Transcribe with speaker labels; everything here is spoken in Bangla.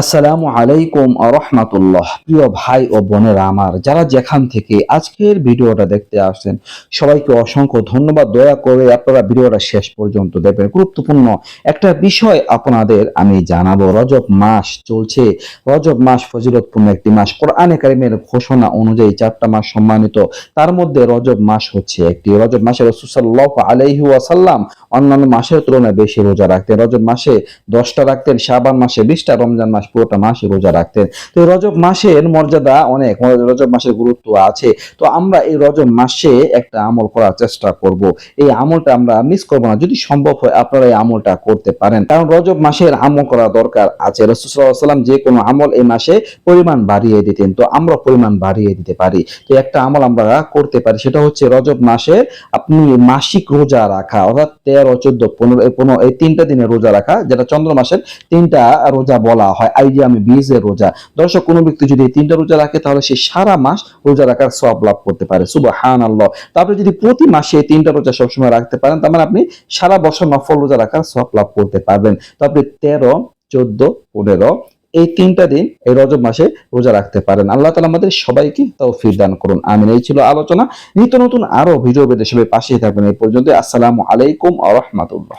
Speaker 1: আসসালামু আলাইকুম রহমাতুল্লাহ। প্রিয় ভাই ও বোনেরা আমার, যারা যেখান থেকে আজকের ভিডিওটা দেখতে আসছেন, সবাইকে অসংখ্য ধন্যবাদ। দয়া করে আপনারা ভিডিওটা শেষ পর্যন্ত দেখবেন। গুরুত্বপূর্ণ একটা বিষয় আপনাদের আমি জানাব। রজব মাস চলছে। রজব মাস ফজিলতপূর্ণ একটি মাস। কোরআনে কারিমের ঘোষণা অনুযায়ী চারটা মাস সম্মানিত। তার মধ্যে রজব মাস হচ্ছে একটি। রজব মাসে রসুসাল্লাহ আলাইহি ওয়াসাল্লাম অন্যান্য মাসের তুলনায় বেশি রোজা রাখতেন। রজব মাসে দশটা রাখতেন, শাবান মাসে বিশটা, রমজান মাস পুরোটা মাসে রোজা রাখতেন। তো রজব মাসের মর্যাদা অনেক রজব মাসের গুরুত্ব আছে। তো আমরা এই রজব মাসে একটা আমল করার চেষ্টা করব। এই আমলটা আমরা মিস করব না। যদি সম্ভব হয় আপনারা এই আমলটা করতে পারেন। কারণ রজব মাসের আমল করা দরকার আছে। রসুসাল্লাম যে কোনো আমল এই মাসে পরিমাণ বাড়িয়ে দিতেন। তো আমরা পরিমাণ বাড়িয়ে দিতে পারি। তো একটা আমল আমরা করতে পারি, সেটা হচ্ছে রজব মাসে আপনি মাসিক রোজা রাখা, অর্থাৎ তেরো, চোদ্দ, পনেরো পনেরো, এই তিনটা দিনে রোজা রাখা, যেটা চন্দ্র মাসের তিনটা রোজা বলা হয়। আইডিয়ামে বীজের রোজা, দর্শক, কোনো ব্যক্তি যদি এই তিনটা রোজা রাখে, তাহলে সে সারা মাস রোজা রাখার সব লাভ করতে পারে। সুবহান আল্লাহ তারপরে যদি প্রতি মাসে এই তিনটা রোজা সবসময় রাখতে পারেন, তার মানে আপনি সারা বছর নফল রোজা রাখার সব লাভ করতে পারবেন। তো আপনি তেরো, চোদ্দ, পনেরো, এই তিনটা দিন এই রজব মাসে রোজা রাখতে পারেন। আল্লাহ তালা আমাদের সবাইকে তাও দান করুন। আমিন। এই ছিল আলোচনা। নিত্য নতুন আরও ভিডিও পেতে সবাই পাশেই থাকবেন। এই পর্যন্ত আসসালামু আলাইকুম আ রহমাতুল্লাহ।